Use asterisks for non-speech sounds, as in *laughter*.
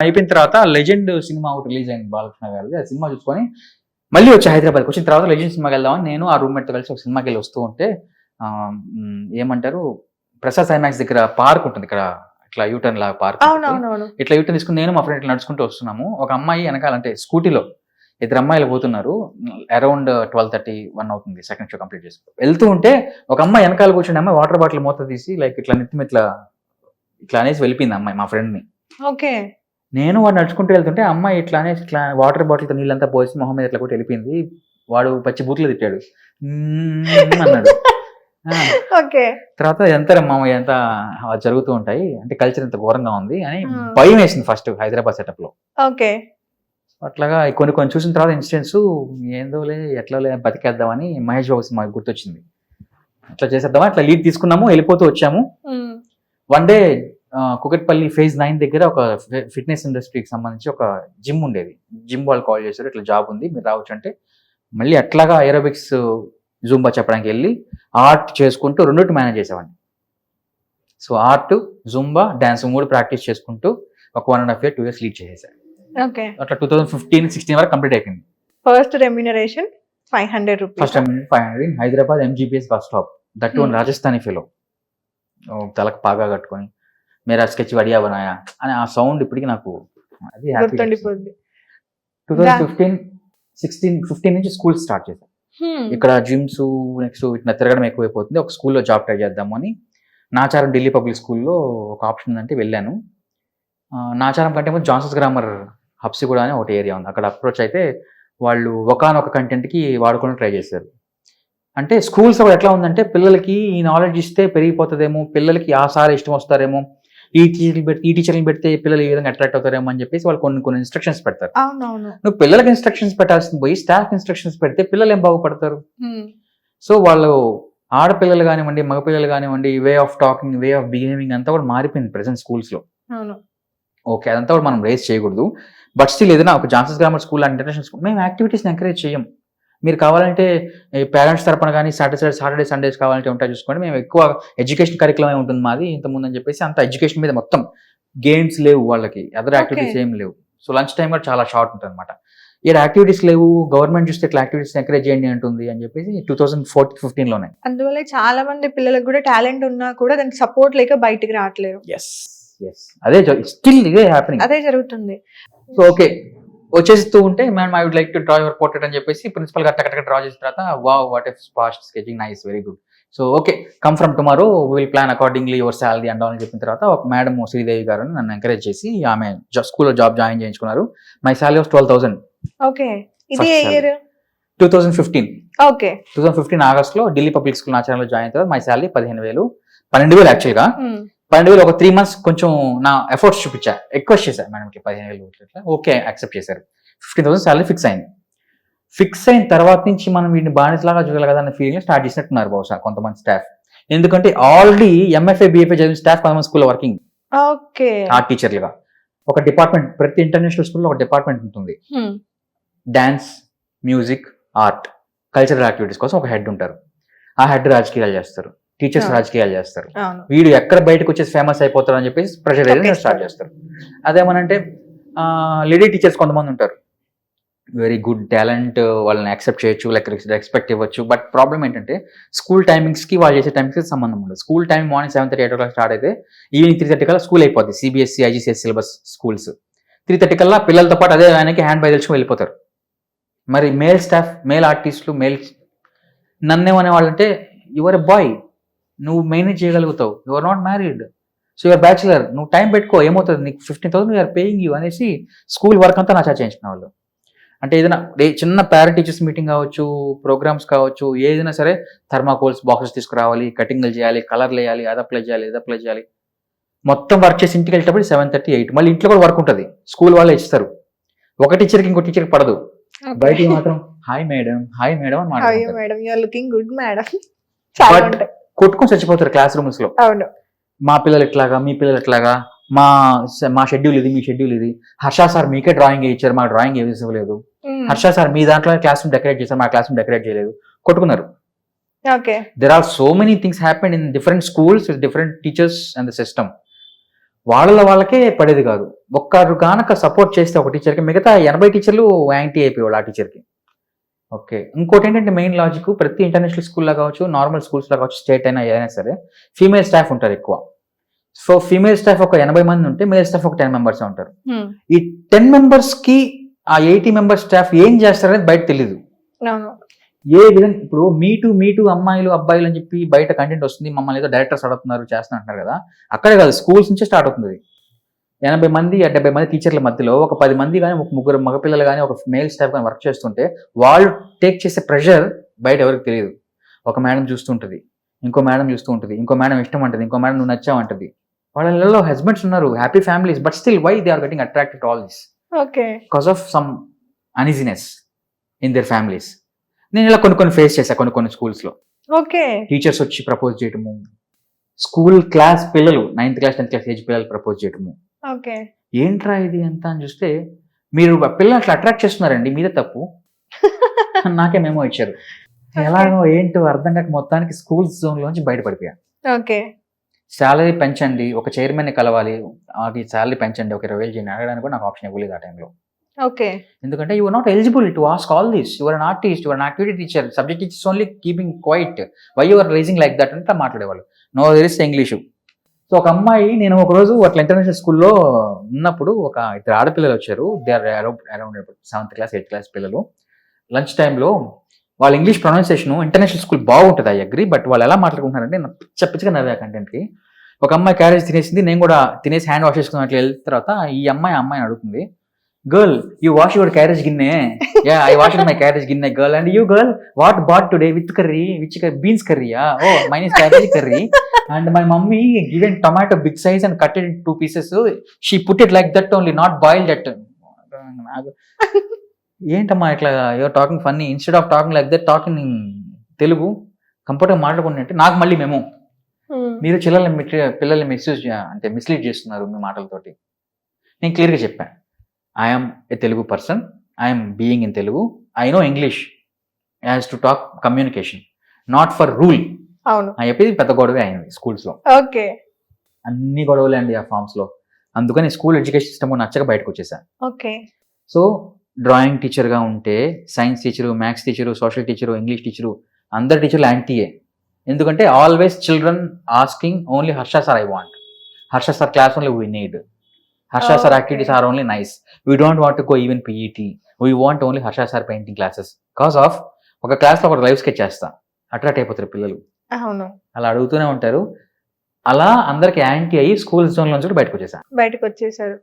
అయిపోయిన తర్వాత legend cinema ఒకటి రిలీజ్ అయింది బాలకృష్ణ గారిది. ఆ సినిమా చూసుకొని మళ్ళీ వచ్చి హైదరాబాద్కి వచ్చిన తర్వాత లెజెండ్ సినిమాకి వెళ్దామని నేను ఆ రూమ్మేట్తో కలిసి ఒక సినిమాకి వెళ్ళి వస్తూ ఉంటే ఏమంటారు? ప్రసాద్ సైమాక్స్ దగ్గర పార్క్ ఉంటుంది ఇక్కడ. ఇట్లా యూటర్న్ లాగా పార్క్ ఇట్లా యూటర్న్ తీసుకుని నేను మా ఫ్రెండ్ ఇట్లా నడుచుకుంటూ వస్తున్నాము. ఒక అమ్మాయి వెనకాల అంటే స్కూటీలో ఇద్దరు అమ్మాయిలు పోతున్నారు. అరౌండ్ ట్వెల్వ్ థర్టీ వన్ అవుతుంది సెకండ్ షో కంప్లీట్ చేసుకో వెళ్తూ ఉంటే ఒక అమ్మాయి వెనకాల కూర్చుని అమ్మాయి వాటర్ బాటిల్ మూత తీసి లైక్ ఇట్లా నెత్తి మీద ఇట్లా ఇట్లా అనేసి వెళ్ళిపోయింది అమ్మాయి మా ఫ్రెండ్ని. ఓకే. నేను వాడు నడుచుకుంటూ వెళ్తుంటే అమ్మాయి ఇట్లా అనేసి ఇట్లా వాటర్ బాటిల్తో నీళ్ళంతా పోసి మొహం మీద ఇట్లా కూడా వెళ్ళిపోయింది. వాడు పచ్చి బూట్లు తిట్టాడు. "మ్మ్" అన్నాడు. ఆ, ఓకే. తర్వాత ఎంత మామయ్య ఎంత జరుగుతూ ఉంటాయి. అంటే కల్చర్ ఎంత ఘోరంగా ఉంది అని. భయం వేసింది ఫస్ట్ హైదరాబాద్ సెటప్లో ఓకే. అట్లాగా కొన్ని కొన్ని చూసిన తర్వాత ఇన్సిడెంట్స్ ఏందోలే ఎట్లాలే బతికేద్దామని మహేష్ బాబు సినిమా గుర్తొచ్చింది. అట్లా చేసేద్దామా అట్లా లీడ్ తీసుకున్నాము వెళ్ళిపోతూ వచ్చాము. One day Kukatpally phase nine దగ్గర ఒక ఫిట్నెస్ ఇండస్ట్రీకి సంబంధించి ఒక జిమ్ ఉండేది. జిమ్ వాళ్ళు కాల్ చేశారు ఇట్లా జాబ్ ఉంది మీరు రావచ్చు అంటే. మళ్ళీ అట్లాగా ఏరోబిక్స్ జూంబా చెప్పడానికి వెళ్ళి ఆర్ట్ చేసుకుంటూ రెండింటి మేనేజ్ చేసేవాడిని. సో ఆర్ట్ జుంబా డ్యాన్స్ మూడు ప్రాక్టీస్ చేసుకుంటూ ఒక one and half year two years lead చేసేసాను ఓకే. అట్లా టూ థౌసండ్ ఫిఫ్టీన్ సిక్స్టీన్ వరకు కంప్లీట్ అయిపోయింది. First remuneration five hundred rupees first five hundred Hyderabad MGBS bus stop that one Hmm. Rajasthani fellow తలకు పాగా కట్టుకొని. మేరా sketch Vadiya బనాయా అని ఆ sound ఇప్పటికి నాకు అది two thousand fifteen sixteen fifteen నుంచి స్కూల్ స్టార్ట్ చేశాను. ఇక్కడ జిమ్స్ నెక్స్ట్ ఇట్లా తిరగడం ఎక్కువైపోతుంది. ఒక స్కూల్లో జాబ్ ట్రై చేద్దాము అని. నాచారం ఢిల్లీ పబ్లిక్ స్కూల్లో ఒక ఆప్షన్ ఉందంటే వెళ్ళాను. నాచారం కంటే ముందు జాన్సన్స్ గ్రామర్ హబ్సిగూడ అని ఒకటి ఏరియా ఉంది. అక్కడ అప్రోచ్ అయితే వాళ్ళు ఒకనొక కంటెంట్కి వాడుకొని ట్రై చేశారు. అంటే స్కూల్స్ ఎట్లా ఉందంటే పిల్లలకి ఈ నాలెడ్జ్ ఇస్తే పెరిగిపోతుందేమో పిల్లలకి ఆ సార్ ఇష్టం వస్తారేమో ఈ టీచర్లు పెడితే ఈ టీచర్లు పెడితే పిల్లలు ఈ విధంగా అట్రాక్ట్ అవుతారేమో అని చెప్పేసి వాళ్ళు కొన్ని కొన్ని ఇన్స్ట్రక్షన్స్ పెడతారు. నువ్వు పిల్లలకి ఇన్స్ట్రక్షన్స్ పెట్టాల్సింది పోయి స్టాఫ్ ఇన్స్ట్రక్షన్స్ పెడితే పిల్లలు ఏం బాగుపడతారు. సో వాళ్ళు ఆడపిల్లలు కానివ్వండి మగపిల్లలు కానివ్వండి way of talking way of behaving అంతా కూడా మారిపోయింది ప్రెసెంట్ స్కూల్స్లో ఓకే అదంతా కూడా మనం రేస్ చేయకూడదు. బట్ స్టిల్ ఏదైనా ఒక Johnson's grammar school and international school మేము యాక్టివిటీస్ని ఎంకరేజ్ చేయం. మీరు కావాలంటే పేరెంట్స్ తరపున కానీ సాటర్డే సాటర్డే సండేస్ కావాలంటే ఉంటాయి చూసుకోండి. మేము ఎక్కువ ఎడ్యుకేషన్ కరికులమే ఉంటుంది మాది. ఇంతకుముందు అని చెప్పేసి అంత ఎడ్యుకేషన్ మీద మొత్తం గేమ్స్ లేవు వాళ్ళకి. అదర్ యాక్టివిటీస్ ఏం లేవు. సో లంచ్ టైం కూడా చాలా షార్ట్ ఉంటుంది అనమాట ఇక్కడ యాక్టివిటీస్ లేవు. గవర్నమెంట్ చూస్తే ఇట్లా యాక్టివిటీస్ ఎంకరేజ్ చేయండి అంటుంది అని చెప్పేసి టూ థౌసండ్ ఫోర్టీన్ ఫిఫ్టీన్లోనే అందువల్ల చాలా మంది పిల్లలకు కూడా టాలెంట్ ఉన్నా కూడా దానికి సపోర్ట్ లేక బయటికి రావట్లేరు. ఎస్ ఎస్ అదే స్టిల్ ఇదే హ్యాపెనింగ్ అదే జరుగుతుంది. సో ఓకే వచ్చేస్తూ ఉంటే ma'am I would like to draw your portrait అని చెప్పేసి ప్రిన్సిపల్ గారు టక్ డ్రా చేసిన తర్వాత wow what if fast sketching nice very good so okay come from tomorrow will plan accordingly your salary and అని చెప్పిన తర్వాత ఒక మేడం శ్రీదేవి గారు నన్ను ఎంకరేజ్ చేసి ఆమె స్కూల్లో జాబ్ జాయిన్ చేయించుకున్నారు. My salary was twelve thousand okay ఇది. Year two thousand fifteen okay two thousand fifteen ఆగస్ట్లో ఢిల్లీ పబ్లిక్ స్కూల్ నాచారంలో జాయిన్ తర్వాత మై శాలరీ పదిహేను వేలు. పన్నెండు వేలు యాక్చువల్గా. పన్నెండు వేలు ఒక త్రీ మంత్స్ కొంచెం నా ఎఫర్ట్స్ చూపించా. రిక్వెస్ట్ చేశాను మేడంకి పదిహేను వేలు ఇట్లా ఓకే యాక్సెప్ట్ చేశారు. ఫిఫ్టీన్ థౌసండ్ సాలరీ ఫిక్స్ అయింది. ఫిక్స్ అయిన తర్వాత నుంచి మనం వీటిని బానిసలాగా చూడాలి కదా అన్న ఫీలింగ్ స్టార్ట్ చేసినట్టున్నారు బహుశా కొంతమంది స్టాఫ్ ఎందుకంటే ఆల్రెడీ ఎంఎఫ్ఏ బిఎఫ్ఏ చదివిన స్టాఫ్ కొంతమంది స్కూల్లో వర్కింగ్ ఓకే ఆర్ట్ టీచర్లుగా ఒక డిపార్ట్మెంట్ ప్రతి ఇంటర్నేషనల్ స్కూల్లో ఒక డిపార్ట్మెంట్ ఉంటుంది. Dance music art cultural activities కోసం ఒక హెడ్ ఉంటారు. ఆ హెడ్ రాజకీయాలు చేస్తారు. టీచర్స్. రాజకీయాలు చేస్తారు. వీడు ఎక్కడ బయటకు వచ్చేసి ఫేమస్ అయిపోతారు అని చెప్పేసి ప్రెషర్ ఏదైనా. స్టార్ట్ చేస్తారు. అదేమనంటే లేడీ టీచర్స్ కొంతమంది ఉంటారు. వెరీ గుడ్ టాలెంట్ వాళ్ళని యాక్సెప్ట్ చేయొచ్చు లైక్ రెస్పెక్ట్ ఇవ్వచ్చు. బట్ ప్రాబ్లం ఏంటంటే స్కూల్ టైమింగ్స్కి వాళ్ళు చేసే టైమింగ్స్కి సంబంధం ఉండదు. School time morning seven thirty eight o'clock start అయితే ఈవినింగ్ త్రీ థర్టీ కల్లా స్కూల్ అయిపోద్ది. CBSE IGCSE syllabus schools three thirty కల్లా పిల్లలతో పాటు అదే ఆయనకి హ్యాండ్ బై తెలుసుకుని వెళ్ళిపోతారు. మరి మేల్ స్టాఫ్ మేల్ ఆర్టిస్టులు మేల్ నన్నేమనే వాళ్ళంటే యువర్ ఎ బాయ్ నువ్వు manage చేయగలుగుతావు. Your not married so your bachelor నువ్వు టైం పెట్టుకో ఏమవుతుంది? నీకు fifteen thousand you're paying you అనేసి స్కూల్ వర్క్ అంతా నా చేయించిన వాళ్ళు. అంటే ఏదైనా చిన్న పేరెంట్ టీచర్స్ మీటింగ్ కావచ్చు ప్రోగ్రామ్స్ కావచ్చు ఏదైనా సరే థర్మాకోల్స్ బాక్సెస్ తీసుకురావాలి కటింగ్లు చేయాలి కలర్లు వేయాలి అది అప్లై చేయాలి ఇది అప్లై చేయాలి. మొత్తం వర్క్ చేసి ఇంటికి వెళ్ళేటప్పుడు సెవెన్ థర్టీ ఎయిట్ మళ్ళీ ఇంట్లో కూడా వర్క్ ఉంటుంది. స్కూల్ వాళ్ళే ఇస్తారు. ఒక టీచర్కి ఇంకో టీచర్కి పడదు. బయటికి మాత్రం హాయ్ మేడం హాయ్ మేడం అని అయ్యో కొట్టుకొని చచ్చిపోతారు క్లాస్ రూమ్స్లో. అవును. మా పిల్లలు ఎట్లాగా మీ పిల్లలు ఎట్లాగా? మా మా షెడ్యూల్ ఇది మీ షెడ్యూల్ ఇది. హర్ష సార్ మీకే డ్రాయింగ్ ఇచ్చారు మా డ్రాయింగ్ ఏమి ఇవ్వలేదు. హర్ష సార్ మీ దాంట్లో క్లాస్ రూమ్ డెకరేట్ చేశారు మా క్లాస్ రూమ్ డెకరేట్ చేయలేదు. కొట్టుకున్నారు. Okay. There are so many things happen in different schools with different teachers and the system వాళ్ళ వాళ్ళకే పడేది కాదు. ఒక్కరు కానక సపోర్ట్ చేస్తే ఒక టీచర్కి మిగతా ఎనభై టీచర్లు యాంటీ అయిపోయేవాళ్ళు ఆ టీచర్కి ఓకే. ఇంకోటి ఏంటంటే మెయిన్ లాజిక్ ప్రతి ఇంటర్నేషనల్ స్కూల్లో కావచ్చు నార్మల్ స్కూల్స్లో కావచ్చు స్టేట్ అయినా ఏదైనా సరే ఫీమేల్ స్టాఫ్ ఉంటారు ఎక్కువ. సో ఫీమేల్ స్టాఫ్ ఒక ఎనభై మంది ఉంటే మేల్ స్టాఫ్ ఒక టెన్ మెంబర్స్ ఉంటారు. ఈ టెన్ మెంబర్స్కి ఆ ఎయిటీ మెంబర్స్ స్టాఫ్ ఏం చేస్తారనేది బయట తెలియదు అవును. ఏ విధంగా ఇప్పుడు మీ టు మీ టు అమ్మాయిలు అబ్బాయిలు అని చెప్పి బయట కంటెంట్ వస్తుంది మమ్మల్ని ఏదో డైరెక్టర్స్ అడుగుతున్నారు చేస్తున్నారు కదా అక్కడే కాదు స్కూల్స్ నుంచే స్టార్ట్ అవుతుంది. ఎనభై మంది డెబ్బై మంది టీచర్ల మధ్యలో ఒక పది మంది కానీ ఒక ముగ్గురు మగపిల్లలు కానీ ఒక మేల్ స్టాఫ్ కానీ వర్క్ చేస్తుంటే వాళ్ళు టేక్ చేసే ప్రెషర్ బయట ఎవరికి తెలియదు. ఒక మేడం చూస్తుంటుంది ఇంకో మేడం చూస్తూ ఉంటుంది ఇంకో మేడం ఇష్టం అంటది ఇంకో మేడం నువ్వు నచ్చావంటది. వాళ్ళలో హస్బెండ్స్ ఉన్నారు happy families but still why they are getting attracted all this okay. Because of some uneasiness in their families నేను ఇలా కొన్ని కొన్ని ఫేస్ చేశాను కొన్ని కొన్ని స్కూల్స్లో ఓకే. టీచర్స్ వచ్చి ప్రపోజ్ చేయటము. స్కూల్ క్లాస్ పిల్లలు ninth class tenth class age పిల్లలు ప్రపోజ్ చేయటము. ఏంట్రా ఇది అంత అని చూస్తే మీరు పిల్లలు అట్లా అట్రాక్ట్ చేస్తున్నారండి మీద తప్పు. *laughs* నాకే మేమో ఇచ్చారు. ఎలాగో ఏంటో అర్థం కాక మొత్తానికి స్కూల్ జోన్ లోంచి బయటపడిపోయా. ఓకే. శాలరీ పెంచండి ఒక చైర్మన్ని కలవాలి అది శాలరీ పెంచండి ఒక ఇరవై వేలు చేయండి అడగడానికి కూడా నాకు ఆప్షన్ ఇవ్వలేదు ఆ టైంలో ఓకే. ఎందుకంటే you not eligible to ask all this your an artist your an activity teacher subject teachers only keeping quiet why your raising like that అంటే మాట్లాడేవాళ్ళు. నో తెలిస్తే ఇంగ్లీషు సో ఒక అమ్మాయి నేను ఒకరోజు అట్లా ఇంటర్నేషనల్ స్కూల్లో ఉన్నప్పుడు ఒక ఇద్దరు ఆడపిల్లలు వచ్చారు. They are around seventh class eighth class పిల్లలు. లంచ్ టైంలో వాళ్ళ ఇంగ్లీష్ ప్రొనౌన్సియేషన్ ఇంటర్నేషనల్ స్కూల్ బాగుంటుంది ఐ అగ్రి బట్ వాళ్ళు ఎలా మాట్లాడుకుంటున్నారంటే నాకు పిచ్చ పిచ్చగా నవ్వా కంటెంట్కి ఒక అమ్మాయి క్యారేజ్ తినేసింది నేను కూడా తినేసి హ్యాండ్ వాష్ చేసుకుని అట్లా వెళ్ళిన తర్వాత ఈ అమ్మాయి ఆ అమ్మాయిని అడుగుతుంది girl you wash your carriage గిన్నె yeah I wash my carriage గిన్నె girl and you girl what bought today with curry which beans కర్రీయా oh mine is carriage curry and my mummy given tomato big size and cutted in two pieces she put it like that only not boil that నాకు ఏంటమ్మా ఇట్లా your talking funny instead of talking like that talking Telugu కంఫర్ట్గా మాట్లాడుకుంటే నాకు మళ్ళీ మేము హ్మ్. మీరు చిల్లల్ని పిల్లల్ని మిస్యూజ్ అంటే మిస్లీడ్ చేస్తున్నారు మీ మాటలతోటి. నేను క్లియర్గా చెప్పాను I'm a Telugu person I'm being in Telugu I know English as to talk communication not for rule అవును. అని చెప్పి పెద్ద గొడవే అయింది స్కూల్స్లో ఓకే. అన్ని గొడవలే అండి ఆ ఫామ్స్లో అందుకని స్కూల్ ఎడ్యుకేషన్ సిస్టమ్ నచ్చక బయటకు వచ్చేసాను ఓకే. సో డ్రాయింగ్ టీచర్గా ఉంటే science teacher maths teacher social teacher English teacher అందరు టీచర్లు యాంటీయే ఎందుకంటే always children asking only Harsha sir I want Harsha sir class only we need Harsha sir. Activities are only nice we don't want go even PET we want only Harsha sir painting classes cause of ఒక క్లాస్లో ఒక live sketch చేస్తా. Attract అయిపోతారు పిల్లలు. అవును. అలా అడుగుతూనే ఉంటారు. అలా అందరికి యాంటీ అయ్యి స్కూల్ జోన్ నుంచి కూడా బయటకు వచ్చేసా. బయటకు వచ్చేసారు.